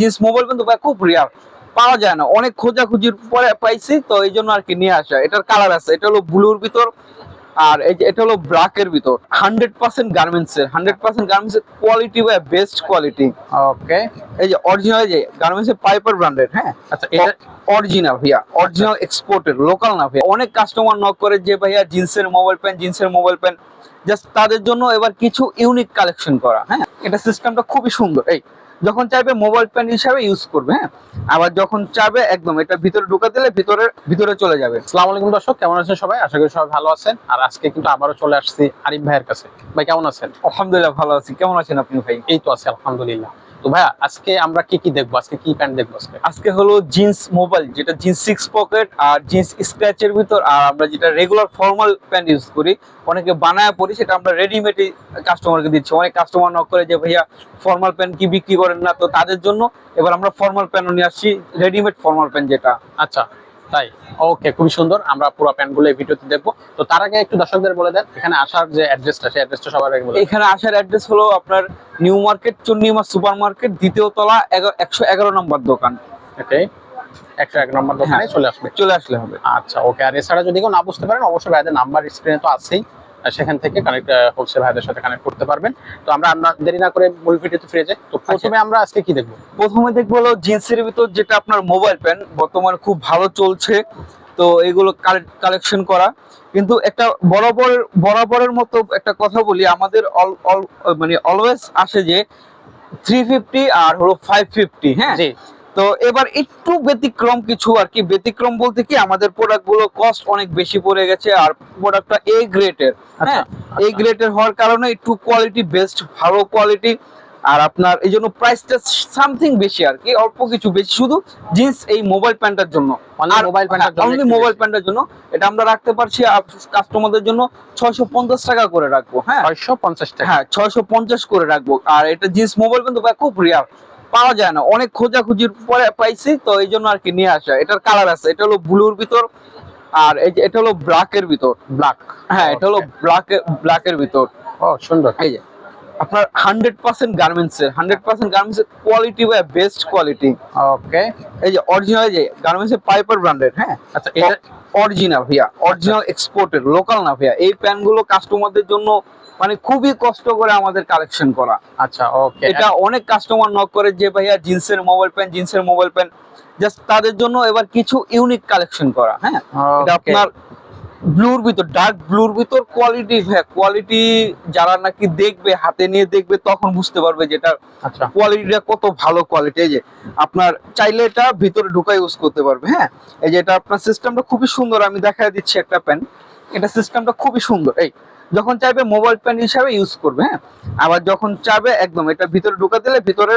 Jeans mobile কিন্তু ভাই খুব রিয়ার পাওয়া যায় না। অনেক খোঁজাখুঁজির পরে পাইছি তো এই জন্য আর কি নিয়ে আসা। এটার কালার আছে। এটা হলো ব্লুর ভিতর আর এই যে এটা হলো ব্ল্যাকের ভিতর। হান্ড্রেড পার্সেন্ট গার্মেন্টস এর। হান্ড্রেড পার্সেন্ট গার্মেন্টস এর কোয়ালিটি বা বেস্ট কোয়ালিটি ওকে এই যে অরিজিনাল যে গার্মেন্টস এর পাইপার ব্র্যান্ডের হ্যাঁ? আচ্ছা এটা অরিজিনাল ভাইয়া। অরিজিনাল এক্সপোর্টের লোকাল না ভাইয়া। অনেক কাস্টমার নক করে যে ভাইয়া জিন্সের মোবাইল প্যান জিন্সের মোবাইল প্যান জাস্ট তাদের জন্য এবার কিছু ইউনিক কালেকশন করা হ্যাঁ? এটা সিস্টেমটা খুবই সুন্দর। এই যখন চাইবে মোবাইল প্যান হিসাবে ইউজ করবে হ্যাঁ? আবার যখন চাইবে একদম এটা ভিতরে ঢুকা দিলে ভিতরে ভিতরে চলে যাবে। আসসালামু আলাইকুম দর্শক কেমন আছেন সবাই? আশা করি সবাই ভালো আছেন। আর আজকে কিন্তু আবারও চলে আসছি আরিফ ভাইয়ের কাছে। ভাই কেমন আছেন? আলহামদুলিল্লাহ ভালো আছি। কেমন আছেন আপনি ভাই? এই তো আছে আলহামদুলিল্লাহ। তো ভাইয়া আজকে আমরা কি কি দেখব? আজকে কি প্যান্ট দেখব আজকে? আজকে হলো জিন্স মোবাইল যেটা জিন্স সিক্স পকেট আর জিন্স স্ক্র্যাচের ভিতর আর আমরা যেটা রেগুলার ফর্মাল প্যান্ট ইউজ করি অনেকে বানায় পরি সেটা আমরা রেডিমেডই কাস্টমারকে দিচ্ছি। অনেক কাস্টমার নক করে যে ভাইয়া ফর্মাল প্যান্ট কি বিক্রি করেন না? তো তাদের জন্য এবার আমরা ফর্মাল প্যান্টও নিয়ে আসছি রেডিমেড ফর্মাল প্যান্ট যেটা। আচ্ছা তাই? ওকে খুবই সুন্দর। আমরা পুরো প্যান্টগুলো এই ভিডিওতে দেখব। তো তার আগে একটু দর্শকদের বলে দেন এখানে আসার যে অ্যাড্রেসটা সেই অ্যাড্রেসটা সবার আগে বলে এখানে আসার অ্যাড্রেস হলো আপনার New Market Chandima Super Market দ্বিতীয় তলা একশো এগারো নম্বর দোকান। ওকে একশো এক নম্বর দোকানে চলে আসবে। চলে আসলে হবে। আচ্ছা ওকে আর এছাড়া যদি কেউ না বুঝতে পারেন অবশ্যই ভাইদের নাম্বার স্ক্রিনে তো আছেই। সেখান থেকে কানেক্ট হোলসেল ভাইদের সাথে কানেক্ট করতে পারবেন। তো আমরা দেরি না করে মূল ভিডিওতে ফিরে যাই। তো প্রথমে আমরা আজকে কি দেখব? প্রথমে দেখব হলো জিন্সের ভিতর যেটা আপনার মোবাইল প্যান বর্তমানে খুব ভালো চলছে। তো এগুলো কালেকশন করা। কিন্তু একটা বরাবর বরাবরের মতো একটা কথা বলি আমাদের all- মানে অলওয়েজ আসে যে থ্রি ফিফটি আর হলো ফাইভ ফিফটি হ্যাঁ? জি। তো এবার একটু ব্যতিক্রম কিছু আর কি। ব্যতিক্রম বলতে কি আমাদের প্রোডাক্টগুলো কস্ট অনেক বেশি পড়ে গেছে আর প্রোডাক্টটা এ গ্রেডের হ্যাঁ এই গ্রেডের হওয়ার কারণে একটু কোয়ালিটি বেস্ট ভালো কোয়ালিটি আর আপনার এই জন্য প্রাইসটা সামথিং বেশি আর কি অল্প কিছু বেশি। শুধু জিন্স এই মোবাইল প্যান্টের জন্য। এর জন্য অনলি মোবাইল। প্যান্টের জন্য। এটা আমরা রাখতে পারছি কাস্টমারদের জন্য ছয়শো পঞ্চাশ টাকা করে রাখব হ্যাঁ। ছয়শো পঞ্চাশ টাকা। হ্যাঁ ছয়শো পঞ্চাশ করে রাখব। আর এটা জিন্স মোবাইল কিন্তু খুব রিয়ার পাওয়া যায় না। অনেক খোঁজাখুঁজির পরে পাইছি তো এই জন্য আর কি নিয়ে আসা। এটার কালার আছে এটা হলো ব্লুর ভিতর আর এই যে এটা হলো ব্ল্যাকের ভিতর। ব্ল্যাক হ্যাঁ এটা হলো ব্ল্যাক ব্ল্যাকের ভিতর। ও সুন্দর। এই যে আপনার হান্ড্রেড পার্সেন্ট গার্মেন্টস এর হান্ড্রেড পার্সেন্ট গার্মেন্টস এর কোয়ালিটি বা বেস্ট কোয়ালিটি ওকে এই যে অরিজিনাল যে গার্মেন্টস এর পাইপার ব্র্যান্ডেড হ্যাঁ? আচ্ছা এটা অরিজিনাল ভাইয়া। অরিজিনাল এক্সপোর্টের লোকাল না ভাইয়া। এই প্যান্টগুলো কাস্টমারদের জন্য মানে খুবই কষ্ট করে আমাদের কালেকশন করা। আচ্ছা ওকে এটা অনেক কাস্টমার নক করে যে ভাইয়া জিন্সের মোবাইল প্যান জিন্সের মোবাইল প্যান জাস্ট তাদের জন্য এবার কিছু ইউনিক কালেকশন করা হ্যাঁ? এটা আপনার ব্লুর ভিতর ডার্ক ব্লুর ভিতর কোয়ালিটি হ্যাঁ কোয়ালিটি যারা নাকি দেখবে হাতে নিয়ে দেখবে তখন বুঝতে পারবে যেটা আচ্ছা। কোয়ালিটিটা কত ভালো কোয়ালিটি এই যে আপনার চাইলে এটা ভিতরে ঢুকা ইউজ করতে পারবে হ্যাঁ? এই যে এটা আপনার সিস্টেমটা খুবই সুন্দর আমি দেখা দিচ্ছি একটা প্যান এটা সিস্টেমটা খুবই সুন্দর এই যখন চাইবে মোবাইল প্যান হিসাবে ইউজ করবে হ্যাঁ? আবার যখন চাইবে একদম এটা ভিতরে ঢুকা দিলে ভিতরে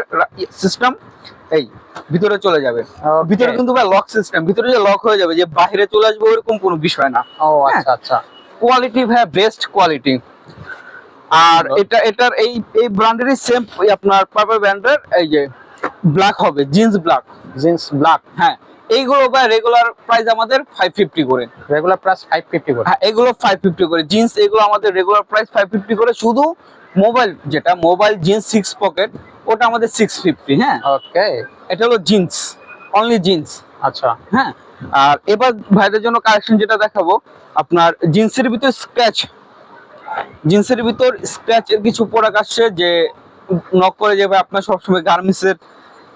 সিস্টেম এই ভিতরে চলে যাবে। ভিতরে কিন্তু ভাই লক সিস্টেম ভিতরে যে লক হয়ে যাবে যে বাইরে চলে আসবে ওরকম কোনো বিষয় না। ও আচ্ছা আচ্ছা। কোয়ালিটি ভাই বেস্ট কোয়ালিটি আর এটা এটার এই এই ব্র্যান্ডেরই সেম আপনার পারপল ব্র্যান্ডের এই যে ব্ল্যাক হবে জিন্স ব্ল্যাক জিন্স ব্ল্যাক হ্যাঁ। এইগুলো ভাই রেগুলার প্রাইস আমাদের ফাইভ ফিফটি করে। রেগুলার প্রাইস ফাইভ ফিফটি করে। হ্যাঁ এগুলো ফাইভ ফিফটি করে। জিন্স এগুলো আমাদের রেগুলার প্রাইস ফাইভ ফিফটি করে। শুধু মোবাইল যেটা মোবাইল জিন্স সিক্স পকেট ওটা আমাদের সিক্স ফিফটি হ্যাঁ। ওকে এটা হলো জিন্স অনলি জিন্স আচ্ছা। হ্যাঁ আর এবার ভাইদের জন্য কালেকশন যেটা দেখাবো আপনার জিন্সের ভিতর স্ক্র্যাচ জিন্সের ভিতর স্ক্র্যাচের কিছু প্রোডাক্ট আসছে যে নক করে যাবে আপনার সবসময় গার্মেন্টস এর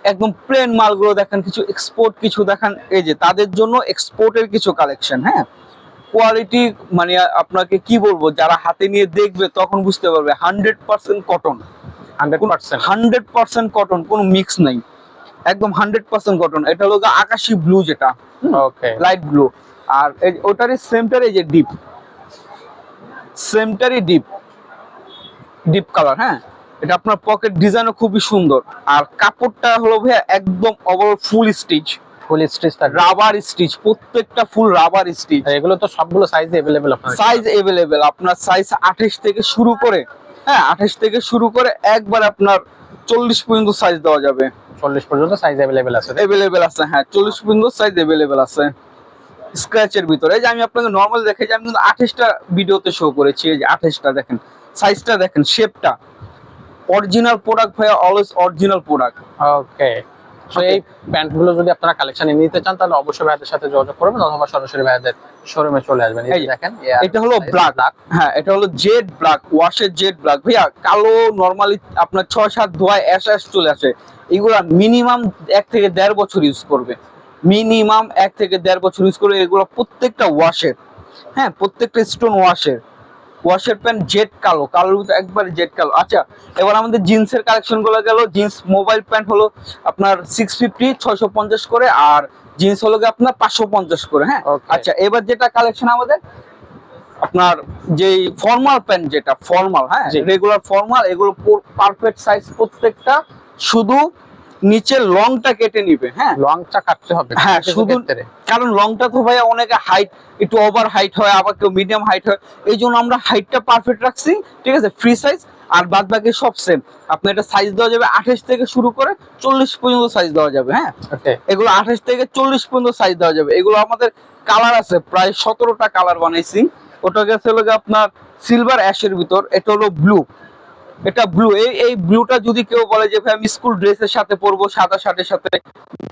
একদম প্লেন মালগুলো দেখেন কিছু এক্সপোর্ট কিছু দেখেন এই যে তাদের জন্য এক্সপোর্টের কিছু কালেকশন হ্যাঁ? কোয়ালিটি মানে আপনাকে কি বলব যারা হাতে নিয়ে দেখবে তখন বুঝতে পারবে hundred percent cotton hundred percent cotton কোনো মিক্স নাই। একদম হান্ড্রেড পার্সেন্ট কটন এটা হলো আকাশি ব্লু যেটা ওকে লাইট ব্লু আর ওটারই সেমটার এই যে ডিপ সেমটারই ডিপ ডিপ কালার হ্যাঁ? এটা আপনার পকেট ডিজাইনও খুবই সুন্দর আর কাপড়টা হলো ভাইয়া একদম over full stitch full stitch থাকবে রাবার স্টিচ প্রত্যেকটা ফুল রাবার স্টিচ আর এগুলো তো সবগুলো সাইজ अवेलेबल আপনার সাইজ এভেলেবেল আপনার সাইজ আঠাশ থেকে শুরু করে হ্যাঁ আঠাশ থেকে শুরু করে একবার আপনার চল্লিশ পর্যন্ত সাইজ দেওয়া যাবে 40 পর্যন্ত সাইজ अवेलेबल আছে এভেলেবেল আছে হ্যাঁ চল্লিশ পর্যন্ত সাইজ এভেলেবেল আছে স্ক্র্যাচের ভিতরে এই যে আমি আপনাকে নর্মাল দেখে যে আমি কিন্তু আঠাশটা ভিডিওতে শো করেছি এই যে আঠাশটা দেখেন সাইজটা দেখেন শেপটা অরিজিনাল প্রোডাক্ট ভাইয়া অলওয়েজ অরিজিনাল প্রোডাক্ট ওকে তো এই প্যান্টগুলো যদি আপনারা কালেকশনে নিতে চান তাহলে অবশ্যই ভাইদের সাথে যোগাযোগ করবেন অথবা সরাসরি ভাইদের শোরুমে চলে আসবেন। এই দেখেন এটা হলো ব্ল্যাক হ্যাঁ এটা হলো জেড ব্ল্যাক ওয়াশের জেড ব্ল্যাক ভাইয়া কালো নরমালি আপনার ছয় সাত ধোয়ায় অ্যাশ অ্যাশ চলে আসে। এগুলা মিনিমাম এক থেকে দেড় বছর ইউজ করবে। মিনিমাম এক থেকে দেড় বছর ইউজ করবে। এগুলো প্রত্যেকটা ওয়াশের হ্যাঁ প্রত্যেকটা স্টোন ওয়াশের ওয়াশের প্যান্ট জেড কালো কালোর ভিতরে একবারে জেড কালো। আচ্ছা এবার আমাদের জিন্সের কালেকশনগুলো গেল। জিন্স মোবাইল প্যান্ট হলো আপনার সিক্স ফিফটি ছয়শো পঞ্চাশ করে আর জিন্স হলো গিয়ে আপনার পাঁচশো পঞ্চাশ করে হ্যাঁ. আচ্ছা এবার যেটা কালেকশন আমাদের আপনার যেই ফর্মাল প্যান্ট যেটা ফর্মাল হ্যাঁ? রেগুলার ফর্মাল এগুলো পারফেক্ট সাইজ প্রত্যেকটা। শুধু নিচে লংটা কেটে নিবে হ্যাঁ? লংটা কাটতে হবে হ্যাঁ, শুধু-। কারণ লংটা তো ভাই অনেকে হাইট একটু ওভার হাইট হয় আবার কেউ মিডিয়াম হাইট হয় এই জন্য আমরা হাইটটা পারফেক্ট রাখছি ঠিক আছে? ফ্রি সাইজ আর বাদ বাকি সব সেম আপনি এটা সাইজ দেওয়া যাবে আঠাশ থেকে শুরু করে চল্লিশ পর্যন্ত সাইজ দেওয়া যাবে হ্যাঁ? এগুলো আঠাশ থেকে চল্লিশ পর্যন্ত সাইজ দেওয়া যাবে। এগুলো আমাদের কালার আছে প্রায় সতেরোটা কালার বানাইছি। ওটা গেছে হলো আপনার সিলভার অ্যাশের ভিতর এটা হলো ব্লু এটা ব্লু এই এই ব্লুটা যদি কেউ বলে যে ভাই আমি স্কুল ড্রেসের সাথে পরবো সাদা শার্টের সাথে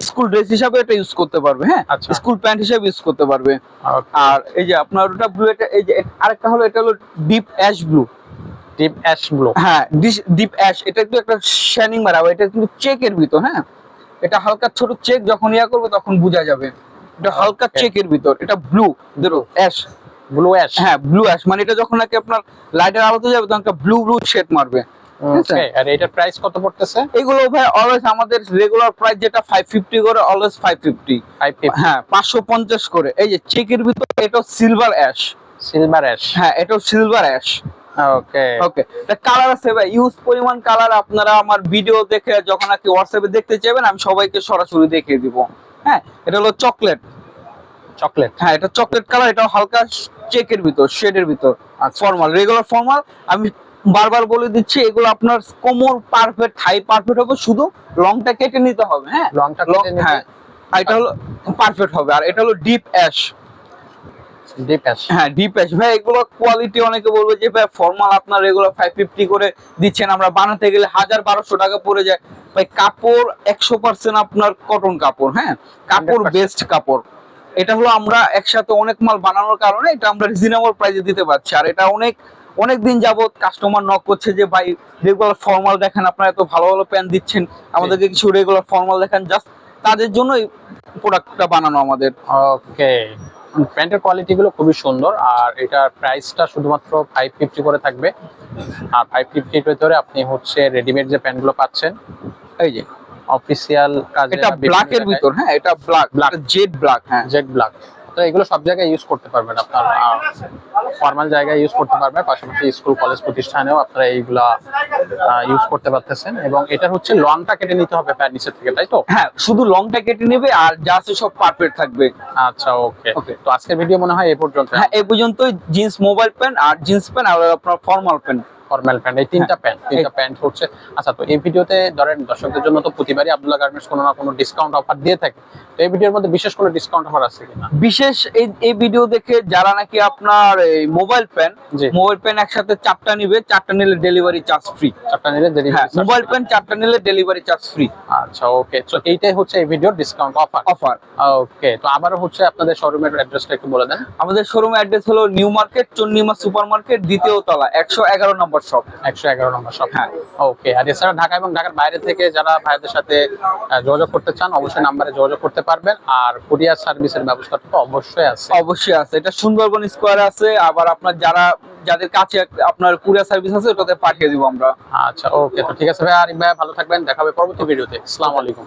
স্কুল ড্রেস হিসাবে এটা ইউজ করতে পারবে হ্যাঁ? আচ্ছা। স্কুল প্যান্ট হিসাবে ইউজ করতে পারবে। আর আর এই যে আপনার ওটা ব্লু এটা এই যে আরেকটা হলো এটা হলো deep ash blue deep ash blue হ্যাঁ ডিপ অ্যাশ এটা একটু একটা শাইনিং মারাবো এটা কিন্তু চেকের ভিতর হ্যাঁ? এটা হালকা ছোট চেক যখন ইয়া করবে তখন বোঝা যাবে। এটা হালকা Okay. চেকের ভিতর এটা ব্লু ধরো অ্যাশ ব্লু অ্যাশ হ্যাঁ ব্লু অ্যাশ মানে এটা যখন নাকি আপনার লাইটের আলোতে যাবে তখন ব্লু ব্লু শেড মারবে। আর এটার প্রাইস কত পড়তেছে? এগুলো ভাই অলওয়েজ আমাদের রেগুলার প্রাইস যেটা ফাইভ ফিফটি করে অলওয়েজ ফাইভ ফিফটি 550 হ্যাঁ পাঁচশো পঞ্চাশ করে। এই যে চেকের ভিতর এটা সিলভার অ্যাশ সিলভার অ্যাশ হ্যাঁ এটা silver ash okay okay colour আছে ভাই ইউজ পরিমাণ কালার আপনারা আমার ভিডিও দেখে যখন আর কি হোয়াটসঅ্যাপে দেখতে চাইবেন আমি সবাইকে সরাসরি দেখিয়ে দিব। হ্যাঁ এটা হলো চকলেট চকলেট হ্যাঁ এটা চকলেট কালার এটা হালকা চেকের ভিতর শেডের ভিতর ফর্মাল রেগুলার ফর্মাল আমি বারবার বলে দিচ্ছি এগুলো আপনার কোমর পারফেক্ট হাই পারফেক্ট হবে শুধু লংটা কেটে নিতে হবে হ্যাঁ? লংটা হ্যাঁ। এটা হলো পারফেক্ট হবে আর এটা হলো ডিপ অ্যাশ ডিপ অ্যাশ হ্যাঁ ডিপ অ্যাশ ভাই এগুলো কোয়ালিটি অনেকে বলবে যে ভাই ফর্মাল আপনার রেগুলার ফাইভ ফিফটি করে দিচ্ছেন আমরা বানাতে গেলে হাজার বারোশো টাকা পড়ে যায়। ভাই কাপড় একশো পার্সেন্ট আপনার কটন কাপড় হ্যাঁ? কাপড় বেস্ট কাপড়। এটা হলো আমরা একসাথে অনেক মাল বানানোর কারণে এটা আমরা রিজনেবল প্রাইসে দিতে পারছি। আর এটা অনেক অনেক দিন যাবত কাস্টমার নক করছে যে ভাই রেগুলার ফর্মাল দেখেন আপনারা এত ভালো ভালো প্যান্ট দিচ্ছেন আমাদেরকে কিছু রেগুলার ফর্মাল দেখেন জাস্ট তাদের জন্য এই প্রোডাক্টটা বানানো আমাদের। ওকে প্যান্টের কোয়ালিটি গুলো খুবই সুন্দর আর এটার প্রাইসটা শুধুমাত্র ফাইভ ফিফটি করে থাকবে। আর ফাইভ ফিফটির ভেতরে আপনি হচ্ছে রেডিমেড যে প্যান্টগুলো পাচ্ছেন এই যে অফিসিয়াল কাজে এটা ব্ল্যাকের ভিতর হ্যাঁ এটা ব্ল্যাক ব্ল্যাক জেড ব্ল্যাক হ্যাঁ। জেড ব্ল্যাক তো এগুলো সব জায়গায় ইউজ করতে পারবেন আপনার। ফর্মাল জায়গায় ইউজ করতে পারবেন পাশাপাশি স্কুল কলেজ প্রতিষ্ঠানেও আপনারা এইগুলা ইউজ করতে পারতেছেন। এবং এটা হচ্ছে লংটা কেটে নিতে হবে প্যান্ট নিচের থেকে তাই তো? হ্যাঁ শুধু লংটা কেটে নেবে আর যা আছে সব পারফেক্ট থাকবে। আচ্ছা ওকে Okay. তো আজকের ভিডিও মনে হয় এই পর্যন্ত হ্যাঁ এই পর্যন্তই। জিন্স মোবাইল প্যান্ট আর জিন্স প্যান্ট আর আপনার ফর্মাল প্যান্ট ফর্মাল প্যান্ট এই তিনটা প্যান্ট তিনটা প্যান্ট হচ্ছে। আচ্ছা তো এই ভিডিওতে ধরেন দর্শকদের জন্য তো প্রতিবারই আব্দুল্লাহ গার্মেন্টস কোনো না কোনো ডিসকাউন্ট অফার দিয়ে থাকে। তো এই ভিডিওর মধ্যে বিশেষ কোনো ডিসকাউন্ট অফার আছে কিনা? বিশেষ এই এই ভিডিও দেখে যারা নাকি আপনার এই মোবাইল প্যান্ট জি। মোবাইল প্যান্ট একসাথে চারটা নিবে চারটা নিলে ডেলিভারি চার্জ ফ্রি চারটা নিলে হ্যাঁ মোবাইল প্যান্ট চারটা নিলে ডেলিভারি চার্জ ফ্রি আচ্ছা ওকে তো এইটাই হচ্ছে এই ভিডিওর ডিসকাউন্ট অফার অফার ওকে তো আবারও হচ্ছে আপনাদের শোরুমের অ্যাড্রেসটা একটু বলে দেন। আমাদের শোরুম অ্যাড্রেস হলো New Market Chandima Super Market দ্বিতীয় তলা একশো এগারো নম্বর শপ একশো এগারো নম্বর শপ হ্যাঁ। ওকে আর এছাড়া ঢাকা এবং ঢাকার বাইরে থেকে যারা ভাইদের সাথে যোগাযোগ করতে চান অবশ্যই নাম্বারে যোগাযোগ করতে পারবেন। আর কুরিয়ার সার্ভিসের ব্যবস্থা তো অবশ্যই আছে। অবশ্যই আছে। এটা সুন্দরবন স্কোয়ারে আছে। আবার আপনার যারা যাদের কাছে আপনার কুরিয়ার সার্ভিস আছে ওটাতে পাঠিয়ে দিব আমরা। আচ্ছা ওকে তো ঠিক আছে ভাই আর ভাই ভালো থাকবেন। দেখা হবে পরবর্তী ভিডিওতে। আসসালামু আলাইকুম।